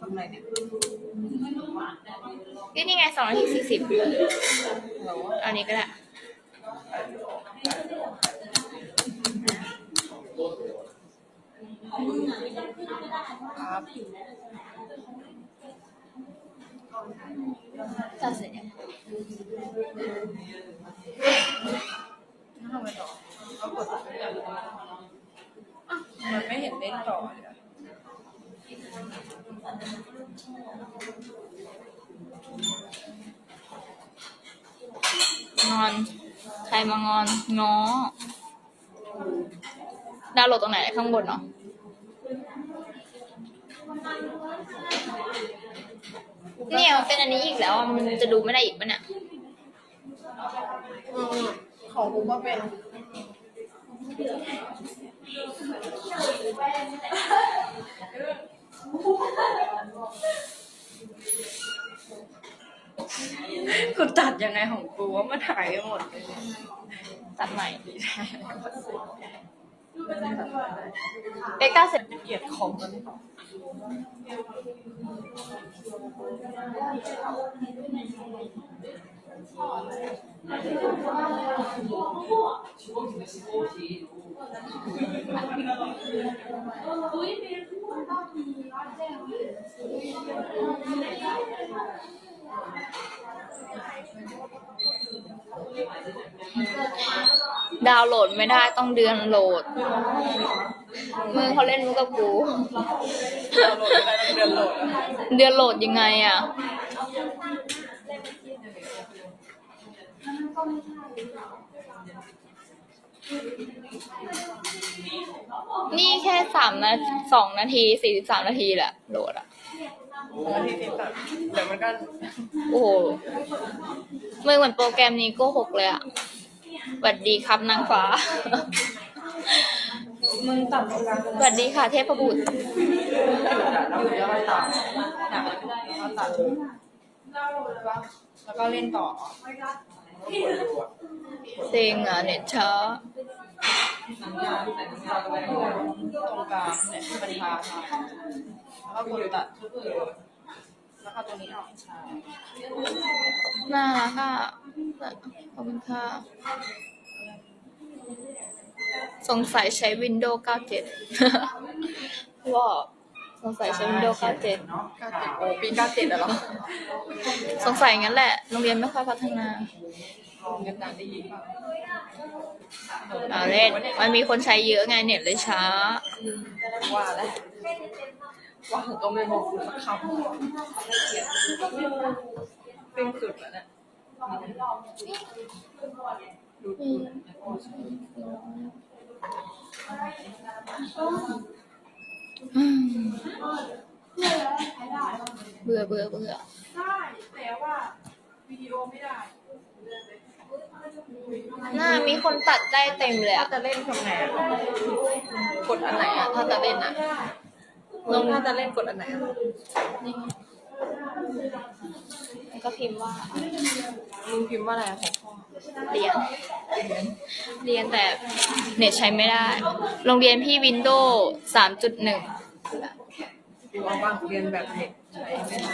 ทำไรเนี่ไงสองนาทีสี่สิบอานี้ก็ได้ครับจัดเสร็จยังทำไมต่อเอากดมันไม่เห็นเล่นต่อเลย งอน ใครมางอน ง้อ ดาวน์โหลดตรงไหนข้างบนเนาะเนี่ยมันเป็นอันนี้อีกแล้วอะมันจะดูไม่ได้อีกปะเนี่ยอืมของกูก็เป็น กูตัดยังไงของกูว่ามันหายไปหมดเลยเนี่ยตัดใหม่เบกก้าเสร็จเกลียดคอมมัน ดาวน์โหลดไม่ได้ต้องเดือนโหลดมือเขาเล่นมุกกับกูเดือนโหลดอะเดือนโหลดยังไงอะ นี่แค่สามนาสองนาทีสี่สิบสามนาทีแหละโหลดอะ แล้วที่ติดตัดเดี๋ยวมันก็โอ้โหมือเหมือนโปรแกรมนี้โก็หกเลยอะสวัสดีครับนางฟ้า มึงตัดโปรแกรมสวัสดีค่ะเทพบุตร อยู่แล้วก็ตัดหนักแล้วก็ตัดแล้วก็เล่นต่อเซ็งอะเน็ตช้าสัญญาณแต่สัญญาณตรงกลางเนี่ยที่มันพาทางแล้วก็กดตัดแล้วก็ตัวนี้ออกใช่ น่ารักอะขอบคุณค่ะ สงสัยใช้ Windows 97ว่าสงสัยใช้ Windows 97เนาะเก้าเจ็ดโอ้ปีเก้าเจ็ดอะเหรอ สงสัยงั้นแหละ โรงเรียนไม่ค่อยพัฒนาลองกันดังได้ยินป่ะอ่าเล่นมันมีคนใช้เยอะไงเน็ตเลยช้าว่าแล้ว ว่าก็ไม่บอกคุณสักคำเป็นสุดแล้วเนี่ยดูดูเบื่อเบื่อเบื่อได้แต่ว่าวิดีโอไม่ได้น่ามีคนตัดได้เต็มเลยถ้าจะเล่นทำไงอะกดอันไหนอะถ้าจะเล่นอะ ลงถ้าจะเล่นกดอันไหนอะแล้วก็พิมพ์ว่ามึงพิมพ์ว่าอะไรอะของพ่อเรียนเรียนแต่เน็ตใช้ไม่ได้ โรงเรียนพี่วินโดว์สามจุดหนึ่งพิมพ์ว่าว่างเรียนแบบเน็ตใช้ไม่ได้